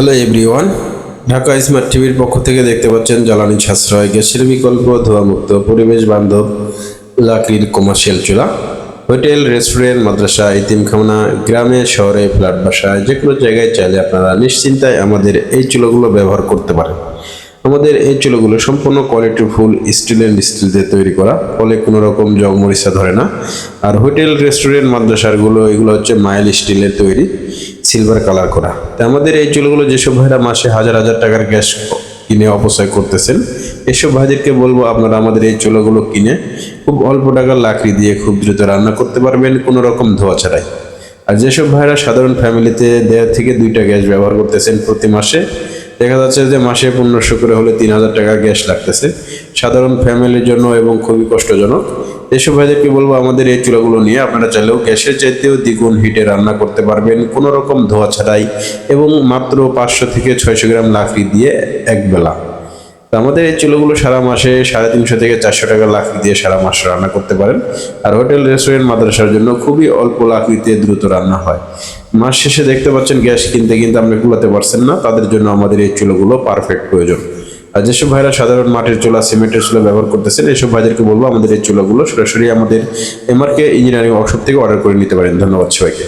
Hello everyone Dhaka smart টিভির পক্ষ থেকে দেখতে পাচ্ছেন জ্বালানি সাশ্রয়, গ্যাসের বিকল্প, ধোঁয়ামুক্ত, পরিবেশ বান্ধব, লাকড়ির কমার্শিয়াল চুলা, হোটেল রেস্টুরেন্ট মাদ্রাসা ইতিমখানা গ্রামে, শহরে ফ্ল্যাট বাসায় যে কোনো জায়গায় চাইলে আপনারা নিশ্চিন্তায় আমাদের এই চুলাগুলো ব্যবহার করতে পারেন। আমাদের এই চুলাগুলো সম্পূর্ণ quality full steel and steel দিয়ে তৈরি করা। ফলে কোনো রকম জং মরিচা ধরে না। আর হোটেল রেস্টুরেন্ট মাদ্রাসারগুলো এগুলো হচ্ছে মাইল স্টিলের তৈরি সিলভার কালার করা। তো আমাদের এই চুলগুলো যেসব ভাইরা মাসে হাজার হাজার টাকার গ্যাস কিনে অপচয় করতেছেন, এসব ভাইদেরকে বলব আপনারা আমাদের এই চুলোগুলো কিনে খুব অল্প টাকার লাকড়ি দিয়ে খুব দ্রুত রান্না করতে পারবেন, কোনো রকম ধোয়া ছাড়াই। আর যেসব ভাইরা সাধারণ ফ্যামিলিতে দেড় থেকে দুইটা গ্যাস ব্যবহার করতেছেন প্রতি মাসে দেখা যাচ্ছে যে মাসে পনেরোশো করে হলে তিন হাজার টাকা গ্যাস লাগতেছে। সাধারণ ফ্যামিলির জন্য এবং খুবই কষ্টজনক। এসব ভাইদেরকে বলব? আমাদের এই চুলাগুলো নিয়ে আপনারা চাইলেও গ্যাসের চাইতেও দ্বিগুণ হিটে রান্না করতে পারবেন। কোনো রকম ধোয়া ছাড়াই এবং মাত্র পাঁচশো থেকে ছয়শো গ্রাম লাকড়ি দিয়ে এক বেলা তো আমাদের এই চুলোগুলো সারা মাসে সাড়ে তিনশো থেকে চারশো টাকা লাকড়ি দিয়ে সারা মাস রান্না করতে পারেন। আর হোটেল, রেস্টুরেন্ট, মাদ্রাসার জন্য খুবই অল্প লাকড়িতে দ্রুত রান্না হয়। মাস শেষে দেখতে পাচ্ছেন গ্যাস কিনতে কিনতে আপনি কুলাতে পারছেন না, তাদের জন্য আমাদের এই চুলোগুলো পারফেক্ট প্রয়োজন। আর যেসব ভাইরা সাধারণ মাটির চুলা, সিমেন্টের চুলা ব্যবহার করতেছেন, এসব ভাইদেরকে বলব আমাদের এই চুলাগুলো সরাসরি আমাদের এমআরকে ইঞ্জিনিয়ারিং ওয়ার্কশপ থেকে অর্ডার করে নিতে পারেন। ধন্যবাদ সবাইকে।